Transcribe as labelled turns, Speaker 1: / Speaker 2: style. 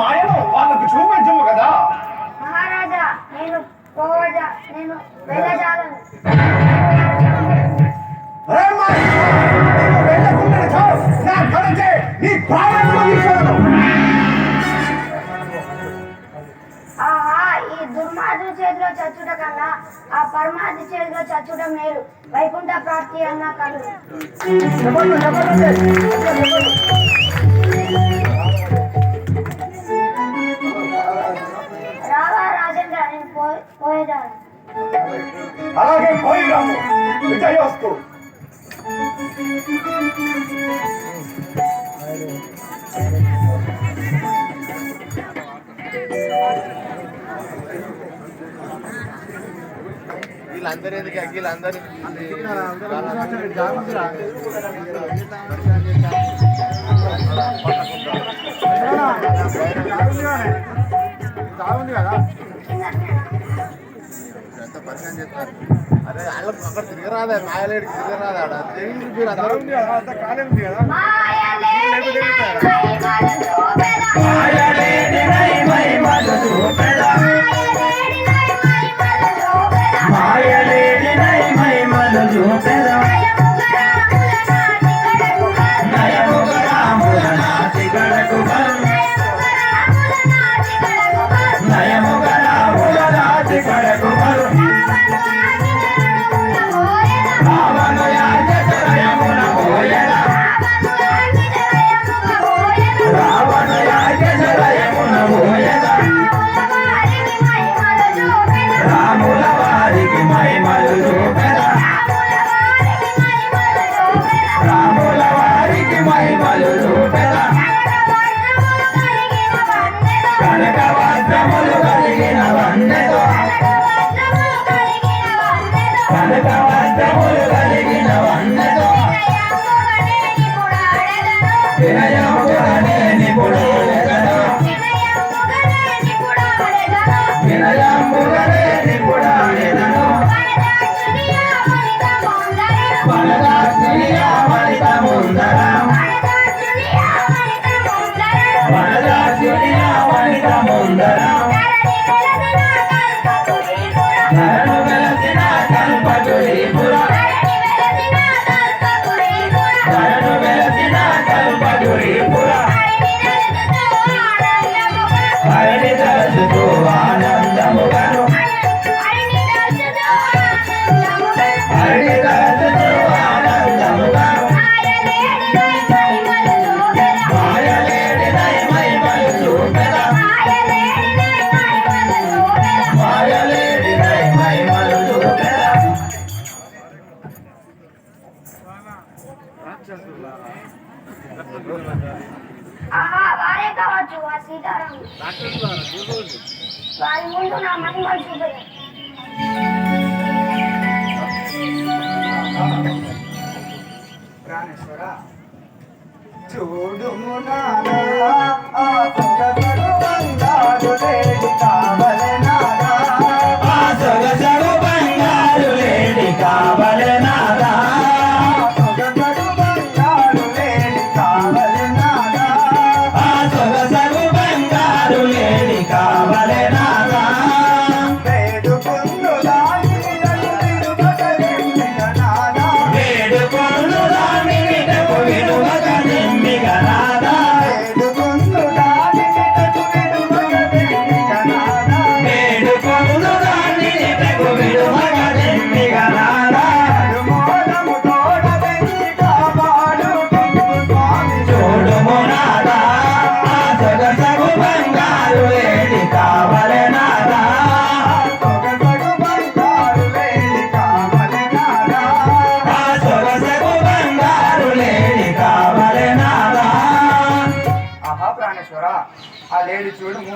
Speaker 1: మాయను వాళ్ళకు చూపించము కదా.
Speaker 2: మహారాజా నేను ఆహా ఈ దుర్మార్గు చేతిలో చచ్చుట కన్నా ఆ పరమాది చేతిలో చచ్చుట మేలు. వైకుంఠ ప్రాప్తి అన్న కలు
Speaker 1: అలాగే పోయినాము. విజయోస్తు.
Speaker 3: వీళ్ళందరూ ఎందుకు వీళ్ళందరూ? కదా. ఎంత పరిచయం చేస్తారు అదే వాళ్ళకు అక్కడ తిరగరాదే మాయలేడికి తిరగరాదా తెలియదు మీరు అందరూ
Speaker 2: కాలేదు కదా కష్టములు కలిగిన వంటతో వినయముగా నిపుడు ముందర వారే కావచ్చు ఆ సీతారాం. వారి ముందు నా మహిమలు చూపలేదు.
Speaker 1: ప్రాణేశ్వర చూడు ఆ alheio de olho.